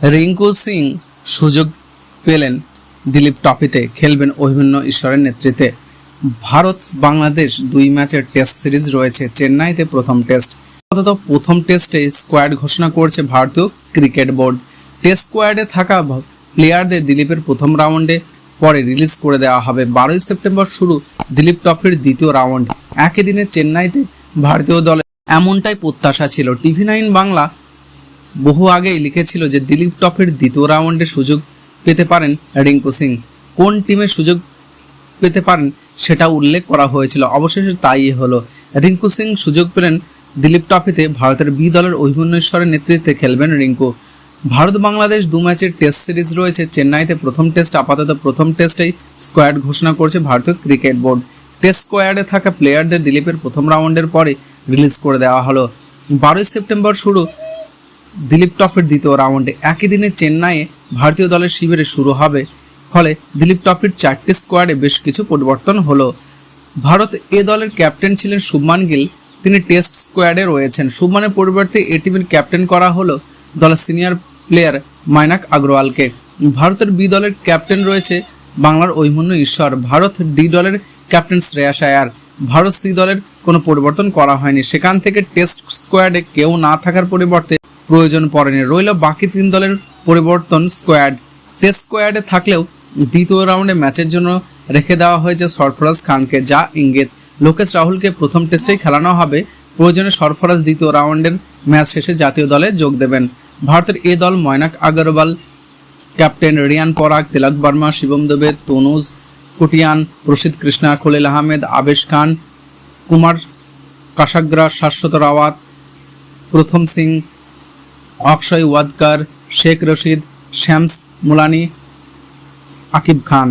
রিঙ্কু সিং সুযোগ পেলেন দিলীপ ট্রফিতে, খেলবেন অভিমন্য ঈশ্বরের নেতৃত্বে। ভারত বাংলাদেশ দুই ম্যাচের টেস্ট সিরিজ রয়েছে, চেন্নাইতে প্রথম টেস্ট। আপাতত প্রথম টেস্টে স্কোয়াড ঘোষণা করেছে ভারতীয় ক্রিকেট বোর্ড। টেস্ট স্কোয়াডে থাকা প্লেয়ারদের দিলীপের প্রথম রাউন্ডে পরে রিলিজ করে দেওয়া হবে। বারোই সেপ্টেম্বর শুরু দিলীপ ট্রফির দ্বিতীয় রাউন্ড। একই দিনে চেন্নাইতে ভারতীয় দলে এমনটাই প্রত্যাশা ছিল। টিভি নাইন বাংলা বহু আগেই লিখেছিল যে দিলীপ ট্রফির দ্বিতীয় রাউন্ডে সুযোগ পেতে পারেন রিঙ্কু সিং। কোন টিমে সুযোগ পেতে পারেন সেটা উল্লেখ করা হয়েছিল। অবশেষে তাই হলো। রিঙ্কু সিং সুযোগ পেলেন দিলীপ ট্রফিতে ভারতের বি দলের অভিমন্যেশ্বরের নেতৃত্বে খেলবেন রিঙ্কু। ভারত বাংলাদেশ দু ম্যাচের টেস্ট সিরিজ রয়েছে। চেন্নাইতে প্রথম টেস্ট, আপাতত প্রথম টেস্টেই স্কোয়াড ঘোষণা করেছে ভারতীয় ক্রিকেট বোর্ড। টেস্ট স্কোয়াডে থাকা প্লেয়ারদের দিলীপের প্রথম রাউন্ডের পরে রিলিজ করে দেওয়া হলো। বারোই সেপ্টেম্বর শুরু দিলীপ ট্রফির দ্বিতীয় রাউন্ডে একই দিনে চেন্নাইয়ে ভারতীয় দলের শিবিরে শুরু হবে। ফলে দিলীপ ট্রফির চারটি স্কোয়াডে বেশ কিছু পরিবর্তন হলো। ভারত এ দলের ক্যাপ্টেন ছিলেন শুভমান গিল। তিনি টেস্ট স্কোয়াডে রয়েছেন। শুভমানের পরিবর্তে এ টিমের ক্যাপ্টেন করা হলো দলের সিনিয়র প্লেয়ার মাইনাক আগরওয়ালকে। ভারতের বি দলের ক্যাপ্টেন রয়েছে বাংলার ঐমন্য ঈশ্বর। ভারত ডি দলের ক্যাপ্টেন শ্রেয়াস আয়ার। ভারত সি দলের কোনো পরিবর্তন করা হয়নি। সেখান থেকে টেস্ট স্কোয়াডে কেউ না থাকার পরিবর্তে প্রয়োজন পড়েনি। রইল বাকি তিন দলের পরিবর্তন স্কোয়াড। টেস্ট স্কোয়াডে থাকলেও দ্বিতীয় রাউন্ডে ম্যাচের জন্য রেখে দেওয়া হয়েছে সরফরাজ খানকে, যা ইঙ্গিত। লোকেশ রাহুলকে প্রথম টেস্টেই খেলানো হবে। প্রয়োজনে সরফরাজ দ্বিতীয় রাউন্ডের ম্যাচ শেষে জাতীয় দলে যোগ দেবেন। ভারতের এ দল ময়নাক আগরওয়াল, ক্যাপ্টেন রিয়ান পরাগ, তিলক বর্মা, শিবম দেবে, তনুজ কুটিয়ান, রশিদ কৃষ্ণা, খলিল আহমেদ, আবেশ খান, কুমার কাসাগ্রা, শাশ্বত রাওয়াত, প্রথম সিং অক্ষয় ওয়াদকার শেখ রশিদ শ্যামস মুলানি আকিব খান।